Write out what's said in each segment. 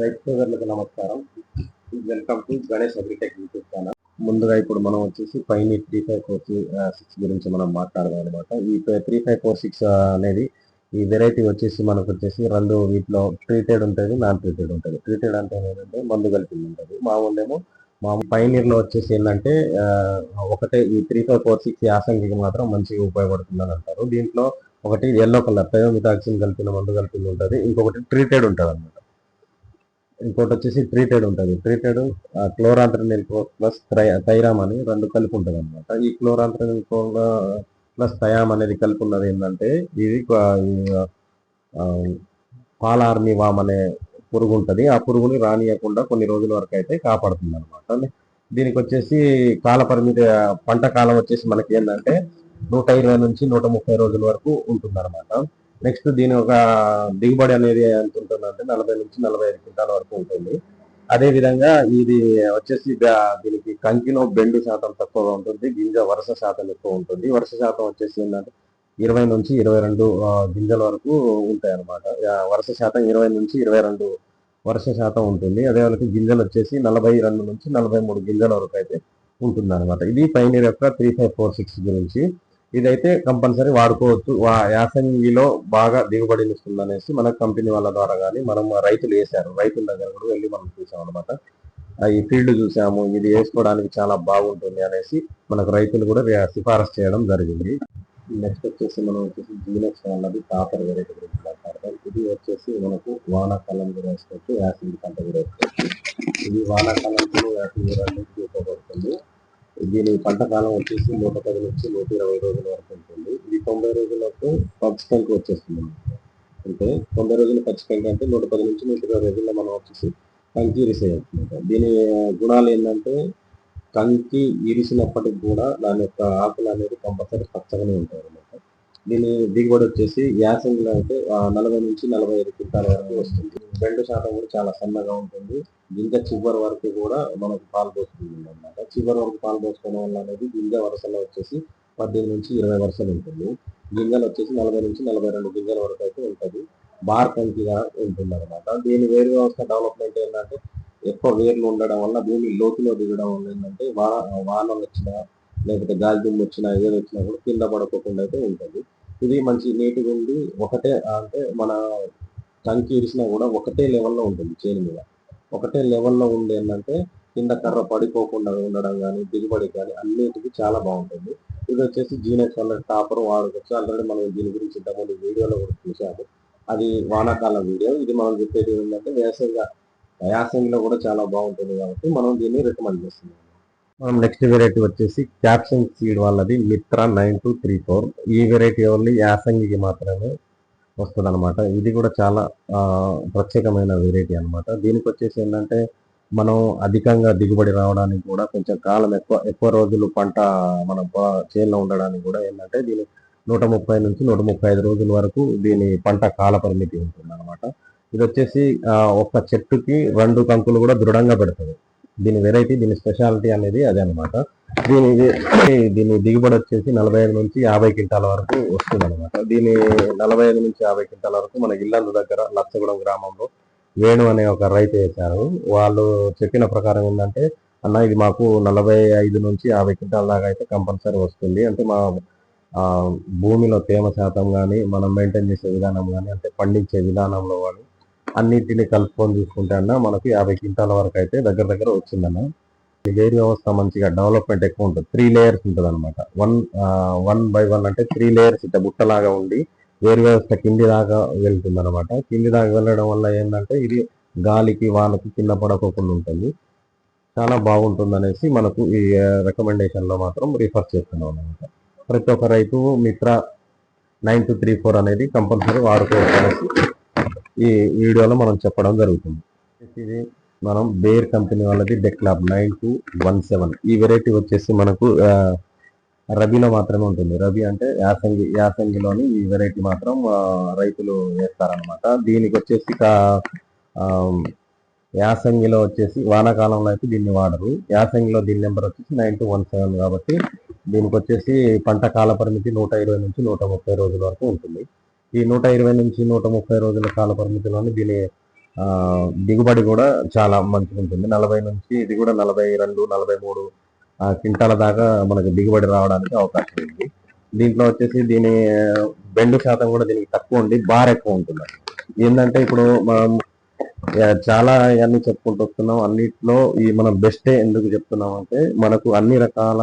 రైతు సోదరులకు నమస్కారం. Welcome to Ganesh Agritech YouTube channel ముందుగా ఇప్పుడు మనం వచ్చేసి పైన త్రీ ఫైవ్ ఫోర్ సిక్స్ గురించి మనం మాట్లాడదాం అనమాట ఈ త్రీ ఫైవ్ ఫోర్ సిక్స్ అనేది ఈ వెరైటీ వచ్చేసి మనకు వచ్చేసి రెండు వీటిలో ట్రీటెడ్ ఉంటుంది నాన్ ట్రీటెడ్ ఉంటుంది. ట్రీటెడ్ అంటే ఏంటంటే మందు కలిపింది ఉంటుంది. మామూలు ఏమో మా పైనీర్లో వచ్చేసి ఏంటంటే ఒకటే ఈ త్రీ ఫైవ్ ఫోర్ సిక్స్ యాసంగికి మాత్రం మంచిగా ఉపయోగపడుతుందని అంటారు. దీంట్లో ఒకటి ఎల్లో కలర్ థయోమిథాక్సిన్ కలిపిన మందు కలిపింది ఉంటుంది. ఇంకొకటి ట్రీటెడ్ ఉంటుంది అనమాట ఇంకోటి వచ్చేసి ట్రీటెడ్ ఉంటుంది. ట్రీటెడ్ క్లోరాంత్రనిల్ ప్లస్ థైరామ్ అని రెండు కలిపి ఉంటుంది అనమాట ఈ క్లోరాంత్రనిల్ ప్లస్ థయామ్ అనేది కలిపి ఉన్నది ఏంటంటే ఇది ఆ, ఆర్మీ వామ్ అనే పురుగు ఉంటుంది ఆ పురుగుని రానియకుండా కొన్ని రోజుల వరకు అయితే కాపాడుతుంది అనమాట దీనికి వచ్చేసి కాల పరిమితి పంట కాలం వచ్చేసి మనకి ఏంటంటే నూట ఇరవై నుంచి నూట ముప్పై రోజుల వరకు ఉంటుంది అనమాట నెక్స్ట్ దీని ఒక దిగుబడి అనేది ఎంత ఉంటుందంటే నలభై నుంచి నలభై ఐదు క్వింటాల వరకు ఉంటుంది. అదే విధంగా ఇది వచ్చేసి దీనికి కంకిలో బెండు శాతం తక్కువగా ఉంటుంది. గింజ వరుస శాతం ఎక్కువ ఉంటుంది. వరుస శాతం వచ్చేసి ఏంటంటే ఇరవై నుంచి ఇరవై రెండు గింజల వరకు ఉంటాయి అనమాట వరుస శాతం ఇరవై నుంచి ఇరవై రెండు వరుస శాతం ఉంటుంది. అదే వాళ్ళకి గింజలు వచ్చేసి నలభై రెండు నుంచి నలభై మూడు గింజల వరకు అయితే ఉంటుంది అనమాట ఇది పైనీర్ యొక్క త్రీ ఫైవ్ ఫోర్ సిక్స్ గురించి ఇదైతే కంపల్సరీ వాడుకోవచ్చు. యాసంగిలో బాగా దిగుబడిని అనేసి మన కంపెనీ వాళ్ళ ద్వారా కానీ మనం రైతులు వేసారు. రైతుల దగ్గర కూడా వెళ్ళి మనం చూసాం అనమాట ఈ ఫీల్డ్ చూసాము. ఇది వేసుకోవడానికి చాలా బాగుంటుంది అనేసి మనకు రైతులు కూడా సిఫారసు చేయడం జరిగింది. నెక్స్ట్ వచ్చేసి మనం వచ్చేసి జీనక్స్ వాళ్ళది కాపర్ వెరైటీ గురించి మాట్లాడతాం ఇది వచ్చేసి మనకు వానాకాలం కూడా వేసుకోవచ్చు యాసిడ్ పంట కూడా వేసుకోవచ్చు. ఇది వానాకాలంలో యాసిడ్ కూడా ఉపయోగపడుతుంది. దీని పంట కాలం వచ్చేసి నూట పది నుంచి నూట ఇరవై రోజుల వరకు ఉంటుంది. ఇది తొంభై రోజులకు పచ్చికంకి వచ్చేస్తుంది. అంటే తొంభై రోజుల పచ్చికంకి అంటే నూట పది నుంచి నూట ఇరవై రోజుల్లో మనం వచ్చేసి కంకి ఇరిసేయచ్చు దీని గుణాలు ఏంటంటే కంకి ఇరిసినప్పటికి కూడా దాని యొక్క ఆకులు అనేది కంపల్సరీ పచ్చగానే ఉంటాయి అనమాట దీని దిగుబడి వచ్చేసి యాసంగిలో అయితే నలభై నుంచి నలభై ఐదు క్వింటాల వరకు వస్తుంది. రెండు శాతం కూడా చాలా సన్నగా ఉంటుంది. గింజ చివరి వరకు కూడా మనకు పాలు పోస్తుంది అనమాట చివరి వరకు పాలు పోసుకోవడం వల్ల అనేది గింజ వరుసలో వచ్చేసి పద్దెనిమిది నుంచి ఇరవై వరుసలు ఉంటుంది. గింజలు వచ్చేసి నలభై నుంచి నలభై రెండు గింజల వరకు అయితే ఉంటుంది. బార్ కంకిగా ఉంటుంది అనమాట దీని వేరు వ్యవస్థ డెవలప్మెంట్ ఏంటంటే ఎక్కువ వేర్లు ఉండడం వల్ల భూమి లోతులో దిగడం వల్ల ఏంటంటే వా వానలు వచ్చినా లేకపోతే గాలి దుమ్ము వచ్చినా ఏది వచ్చినా కూడా కింద పడకుండా అయితే ఉంటుంది. ఇది మంచి నీట్గా ఉండి ఒకటే అంటే మన కంకి ఇరిసినా కూడా ఒకటే లెవెల్లో ఉంటుంది చేను మీద. ఒకటే లెవెల్లో ఉంది ఏంటంటే కింద కర్ర పడిపోకుండా ఉండడం కానీ దిగుబడి కానీ అన్నిటికీ చాలా బాగుంటుంది. ఇది వచ్చేసి జీనెక్స్ వల్ల టాపర్ వాడుకోవచ్చు. ఆల్రెడీ మనం దీని గురించి ఇంతకుముందు వీడియోలో కూడా చూసాము అది వానాకాలం వీడియో. ఇది మనం చెప్పేది ఏంటంటే వేసవిగా యాసంగిలో కూడా చాలా బాగుంటుంది కాబట్టి మనం దీన్ని రికమెండ్ చేస్తున్నాం మనం నెక్స్ట్ వెరైటీ వచ్చేసి క్యాప్షన్ సీడ్ వాళ్ళది Mitra nine two three four. ఈ వెరైటీ ఓన్లీ యాసంగికి మాత్రమే. వస్తుంది అనమాట ఇది కూడా చాలా ప్రత్యేకమైన వెరైటీ అనమాట దీనికి వచ్చేసి ఏంటంటే మనం అధికంగా దిగుబడి రావడానికి కూడా కొంచెం కాలం ఎక్కువ ఎక్కువ రోజులు పంట మన చేనులో ఉండడానికి కూడా ఏంటంటే దీని నూట ముప్పై నుంచి నూట ముప్పై ఐదు రోజుల వరకు దీని పంట కాల పరిమితి ఉంటుంది అనమాట ఇది వచ్చేసి ఒక చెట్టుకి రెండు కంకులు కూడా దృఢంగా పెడుతుంది దీని వెరైటీ దీని స్పెషాలిటీ అనేది అదే అనమాట దీని దీని దిగుబడి వచ్చేసి నలభై ఐదు నుంచి యాభై క్వింటాల వరకు వస్తుంది అనమాట దీని నలభై ఐదు నుంచి యాభై క్వింటాల వరకు మన ఇల్లందు దగ్గర లచ్చగూడెం గ్రామంలో వేణు అనే ఒక రైతు వేశారు. వాళ్ళు చెప్పిన ప్రకారం ఏంటంటే అన్న ఇది మాకు నలభై ఐదు నుంచి యాభై క్వింటాల దాకా అయితే కంపల్సరీ వస్తుంది. అంటే మా భూమిలో తేమ శాతం కానీ మనం మెయింటైన్ చేసే విధానం కానీ అంటే పండించే విధానంలో కానీ అన్నిటిని కలుపుకొని తీసుకుంటే అన్న మనకు యాభై క్వింటాల వరకు అయితే దగ్గర దగ్గర వచ్చిందన్న. ఈ వ్యవస్థ మంచిగా డెవలప్మెంట్ ఎక్కువ ఉంటుంది. త్రీ లేయర్స్ ఉంటుంది అనమాట వన్ వన్ బై వన్ అంటే త్రీ లేయర్స్ ఇట్లా బుట్టలాగా ఉండి వేరు వ్యవస్థ కింది దాకా వెళ్తుంది అనమాట కింది దాకా వెళ్ళడం వల్ల ఏంటంటే ఇది గాలికి వానకి కింద పడకోకుండా ఉంటుంది. చాలా బాగుంటుంది అనేసి మనకు ఈ రికమెండేషన్లో మాత్రం రిఫర్ చేస్తున్నాం అనమాట ప్రతి ఒక్క రైతు Mitra nine two three four అనేది కంపల్సరీ వాడుకోవచ్చు అనేసి ఈ వీడియోలో మనం చెప్పడం జరుగుతుంది. ఇది మనం బేర్ కంపెనీ వాళ్ళది Dekalb nine two one seven. ఈ వెరైటీ వచ్చేసి మనకు రబీలో మాత్రమే ఉంటుంది. రబీ అంటే యాసంగి యాసంగిలోని ఈ వెరైటీ మాత్రం రైతులు వేస్తారనమాట దీనికి వచ్చేసి యాసంగిలో వచ్చేసి వానాకాలంలో అయితే దీన్ని వాడరు. యాసంగిలో దీని నెంబర్ వచ్చేసి నైన్ టూ వన్ సెవెన్ కాబట్టి దీనికి వచ్చేసి పంట కాల పరిమితి నూట ఇరవై నుంచి నూట ముప్పై రోజుల వరకు ఉంటుంది. ఈ నూట ఇరవై నుంచి నూట ముప్పై రోజుల కాల పరిమితిలోని దీని దిగుబడి కూడా చాలా మంచిగా ఉంటుంది. నలభై నుంచి ఇది కూడా నలభై రెండు నలభై మూడు క్వింటాల దాకా మనకు దిగుబడి రావడానికి అవకాశం ఉంది. దీంట్లో వచ్చేసి దీని బెండు శాతం కూడా దీనికి తక్కువ ఉంది బార్ ఎక్కువ ఉంటుంది ఏంటంటే ఇప్పుడు మనం చాలా అన్ని చెప్పుకుంటూ వస్తున్నాం. అన్నిట్లో ఈ మనం బెస్టే ఎందుకు చెప్తున్నాం అంటే మనకు అన్ని రకాల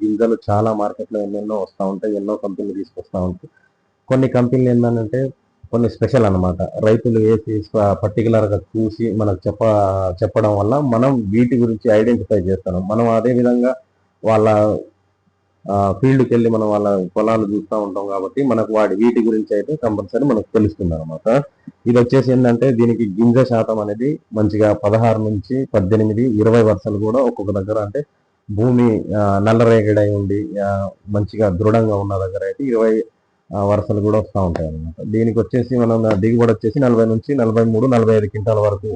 గింజలు చాలా మార్కెట్లో ఎన్నెన్నో వస్తూ ఉంటాయి ఎన్నో కంపెనీలు తీసుకొస్తా ఉంటాయి. కొన్ని కంపెనీలు ఏంటంటే కొన్ని స్పెషల్ అన్నమాట. రైతులు వేసి పర్టికులర్గా చూసి మనకు చెప్ప చెప్పడం వల్ల మనం వీటి గురించి ఐడెంటిఫై చేస్తాం మనం అదే విధంగా వాళ్ళ ఫీల్డ్కి వెళ్ళి మనం వాళ్ళ పొలాలు చూస్తూ ఉంటాం కాబట్టి మనకు వాటి వీటి గురించి అయితే కంపల్సరీ మనకు తెలుస్తుంది అనమాట ఇది వచ్చేసి ఏంటంటే దీనికి గింజ శాతం అనేది మంచిగా పదహారు నుంచి పద్దెనిమిది ఇరవై వర్షాలు కూడా ఒక్కొక్క దగ్గర అంటే భూమి నల్లరేగడై ఉండి మంచిగా దృఢంగా ఉన్న దగ్గర అయితే ఇరవై వరుసలు కూడా వస్తూ ఉంటాయి అనమాట దీనికి వచ్చేసి మనం దిగుబడి వచ్చేసి నలభై నుంచి నలభై మూడు నలభై ఐదు క్వింటాల వరకు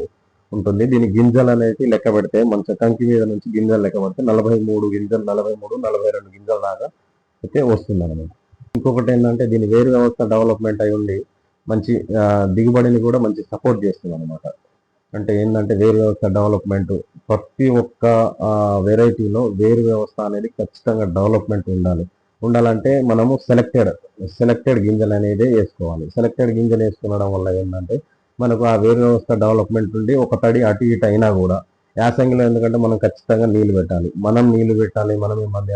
ఉంటుంది. దీని గింజలు అనేది లెక్క పెడితే మంచి కంకి మీద నుంచి గింజలు లెక్క పెడితే నలభై మూడు గింజలు నలభై మూడు నలభై రెండు గింజల దాకా అయితే వస్తుంది అనమాట ఇంకొకటి ఏంటంటే దీని వేరు వ్యవస్థ డెవలప్మెంట్ అయి ఉండి మంచి దిగుబడిని కూడా మంచి సపోర్ట్ చేస్తుంది అనమాట అంటే ఏంటంటే వేరు వ్యవస్థ డెవలప్మెంట్ ప్రతి ఒక్క వెరైటీలో వేరు వ్యవస్థ అనేది ఖచ్చితంగా డెవలప్మెంట్ ఉండాలి. ఉండాలంటే మనము సెలెక్టెడ్ సెలెక్టెడ్ గింజలు అనేది వేసుకోవాలి. సెలెక్టెడ్ గింజలు వేసుకోవడం వల్ల ఏంటంటే మనకు ఆ వేరు వ్యవస్థ డెవలప్మెంట్ ఉండి ఒక తడి అటు ఇటు అయినా కూడా యాసంగిలో ఎందుకంటే మనం ఖచ్చితంగా నీళ్ళు పెట్టాలి. మనం నీళ్ళు పెట్టాలి మనం ఈ మధ్య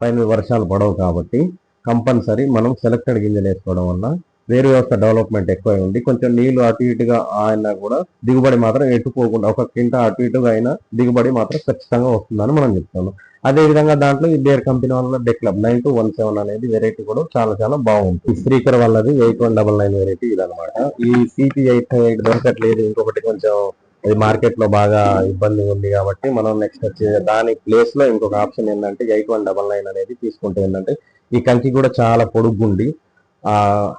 పైన వర్షాలు పడవు కాబట్టి కంపల్సరీ మనం సెలెక్టెడ్ గింజలు వేసుకోవడం వల్ల వేరు వ్యవస్థ డెవలప్మెంట్ ఎక్కువ ఉంది. కొంచెం నీళ్ళు అటు ఇటుగా అయినా కూడా దిగుబడి మాత్రం ఎట్టుకోకుండా ఒక కింట అటు ఇటుగా అయినా దిగుబడి మాత్రం ఖచ్చితంగా వస్తుందని మనం చెప్తాము అదే విధంగా దాంట్లో ఈ బేర్ కంపెనీ వల్ల Dekalb nine two one seven అనేది వెరైటీ కూడా చాలా చాలా బాగుంటుంది. ఈ స్పీకర్ వల్లది eight one double nine variety ఇదనమాట ఈ సిపి ఎయిట్ ఎయిట్ దొరకట్లేదు. ఇంకొకటి కొంచెం అది మార్కెట్లో బాగా ఇబ్బంది ఉంది కాబట్టి మనం నెక్స్ట్ వచ్చే దాని ప్లేస్లో ఇంకొక ఆప్షన్ ఏంటంటే ఎయిట్ వన్ డబల్ నైన్ అనేది తీసుకుంటే ఏంటంటే ఈ కంకి కూడా చాలా పొడుగ్గుండి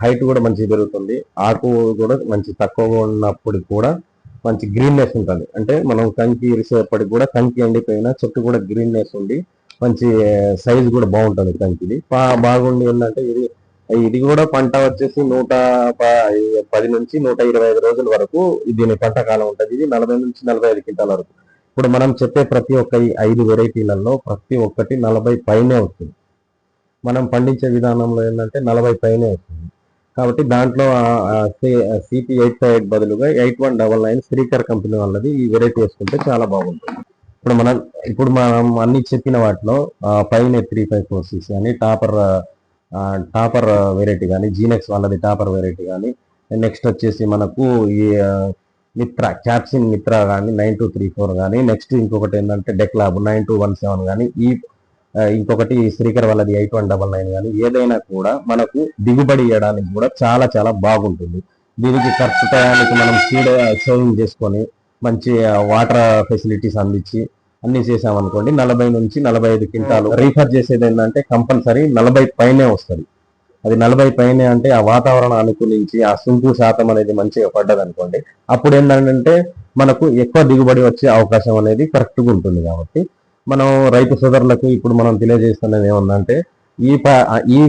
హైట్ కూడా మంచిగా పెరుగుతుంది. ఆకు కూడా మంచి తక్కువగా ఉన్నప్పుడు కూడా మంచి గ్రీన్నెస్ ఉంటుంది. అంటే మనం కంకి ఇరిసేపటికి కూడా కంకి ఎండిపోయినా చెట్టు కూడా గ్రీన్నెస్ ఉండి మంచి సైజ్ కూడా బాగుంటుంది కంకిది. బాగుండి ఏంటంటే ఇది ఇది కూడా పంట వచ్చేసి నూట ప- పది నుంచి నూట ఇరవై ఐదు రోజుల వరకు దీని పంట కాలం ఉంటుంది. ఇది నలభై నుంచి నలభై ఐదు క్వింటాల వరకు. ఇప్పుడు మనం చెప్పే ప్రతి ఒక్క ఐదు వెరైటీలలో ప్రతి ఒక్కటి నలభై పైనే వస్తుంది. మనం పండించే విధానంలో ఏంటంటే నలభై పైనే వస్తుంది కాబట్టి దాంట్లో సిపి ఎయిట్ ఫైవ్ ఎయిట్ బదులుగా eight one double nine Srikar company వాళ్ళది ఈ వెరైటీ వేసుకుంటే చాలా బాగుంటుంది. ఇప్పుడు మనం ఇప్పుడు మనం అన్ని చెప్పిన వాటిలో పైన త్రీ ఫైవ్ ఫోర్ సిక్స్ కానీ టాపర్ టాపర్ వెరైటీ కానీ జీనెక్స్ వాళ్ళది టాపర్ వెరైటీ కానీ నెక్స్ట్ వచ్చేసి మనకు ఈ మిత్ర క్యాప్సిన్ మిత్ర కానీ నైన్ టూ త్రీ ఫోర్ కానీ నెక్స్ట్ ఇంకొకటి ఏంటంటే Dekalb nine two one seven కానీ ఈ ఇంకొకటి శ్రీకర్ వాళ్ళది ఎయిట్ వన్ డబల్ నైన్ కానీ ఏదైనా కూడా మనకు దిగుబడి ఇవ్వడానికి కూడా చాలా చాలా బాగుంటుంది. దీనికి ఖర్చు టయానికి మనం సీడ్ సేవింగ్ చేసుకొని మంచి వాటర్ ఫెసిలిటీస్ అందించి అన్ని చేసామనుకోండి నలభై నుంచి నలభై ఐదు క్వింటాలు రీఫర్ చేసేది ఏంటంటే కంపల్సరీ నలభై పైనే వస్తుంది. అది నలభై పైనే అంటే ఆ వాతావరణం అనుకూలించి ఆ సుంకు శాతం అనేది మంచిగా పడ్డది అనుకోండి అప్పుడు ఏంటంటే మనకు ఎక్కువ దిగుబడి వచ్చే అవకాశం అనేది కరెక్ట్గా ఉంటుంది కాబట్టి మనం రైతు సోదరులకు ఇప్పుడు మనం తెలియజేస్తున్నది ఏముందంటే ఈ ప- ఈ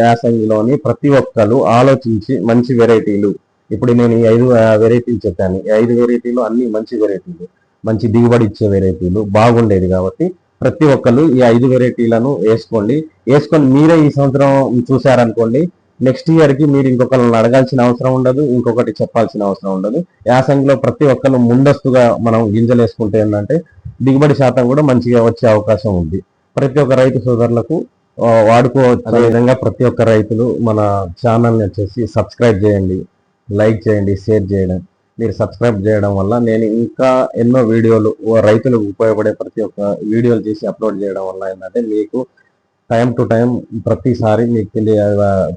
యాసంగిలోని ప్రతి ఒక్కరు ఆలోచించి మంచి వెరైటీలు ఇప్పుడు నేను ఈ ఐదు వెరైటీలు చెప్పాను. ఈ ఐదు వెరైటీలు అన్ని మంచి వెరైటీలు మంచి దిగుబడి ఇచ్చే వెరైటీలు బాగుండేది కాబట్టి ప్రతి ఒక్కరు ఈ ఐదు వెరైటీలను వేసుకోండి. వేసుకొని మీరే ఈ సంవత్సరం చూసారనుకోండి నెక్స్ట్ ఇయర్కి మీరు ఇంకొకరిని అడగాల్సిన అవసరం ఉండదు ఇంకొకటి చెప్పాల్సిన అవసరం ఉండదు. యాసంగిలో ప్రతి ఒక్కరు ముందస్తుగా మనం గింజలు వేసుకుంటే ఏంటంటే దిగుబడి శాతం కూడా మంచిగా వచ్చే అవకాశం ఉంది. ప్రతి ఒక్క రైతు సోదరులకు వాడుకోవచ్చు విధంగా ప్రతి ఒక్క రైతులు మన ఛానల్ని వచ్చేసి సబ్స్క్రైబ్ చేయండి లైక్ చేయండి షేర్ చేయడం. మీరు సబ్స్క్రైబ్ చేయడం వల్ల నేను ఇంకా ఎన్నో వీడియోలు రైతులకు ఉపయోగపడే ప్రతి ఒక్క వీడియోలు చేసి అప్లోడ్ చేయడం వల్ల ఏంటంటే మీకు టైం టు టైం ప్రతిసారి మీకు తెలియ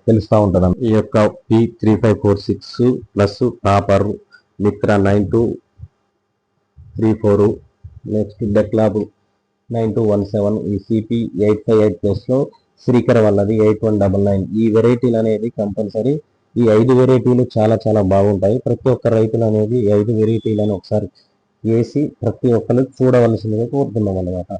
తెలుస్తూ ఉంటుంది ఈ యొక్క P three five four six plus Topper Mitra nine two three four next Dekalb nine two one seven ఈ సిపి ఎయిట్ ఫైవ్ ఎయిట్ ప్లస్లో శ్రీకర్ వాళ్ళది ఎయిట్ వన్ డబల్ నైన్ ఈ వెరైటీలు అనేది కంపల్సరీ ఈ ఐదు వెరైటీలు చాలా చాలా బాగుంటాయి. ప్రతి ఒక్క రైతులు అనేది ఈ ఐదు వెరైటీలను ఒకసారి వేసి ప్రతి ఒక్కరు చూడవలసిందిగా కోరుతున్నాం అన్నమాట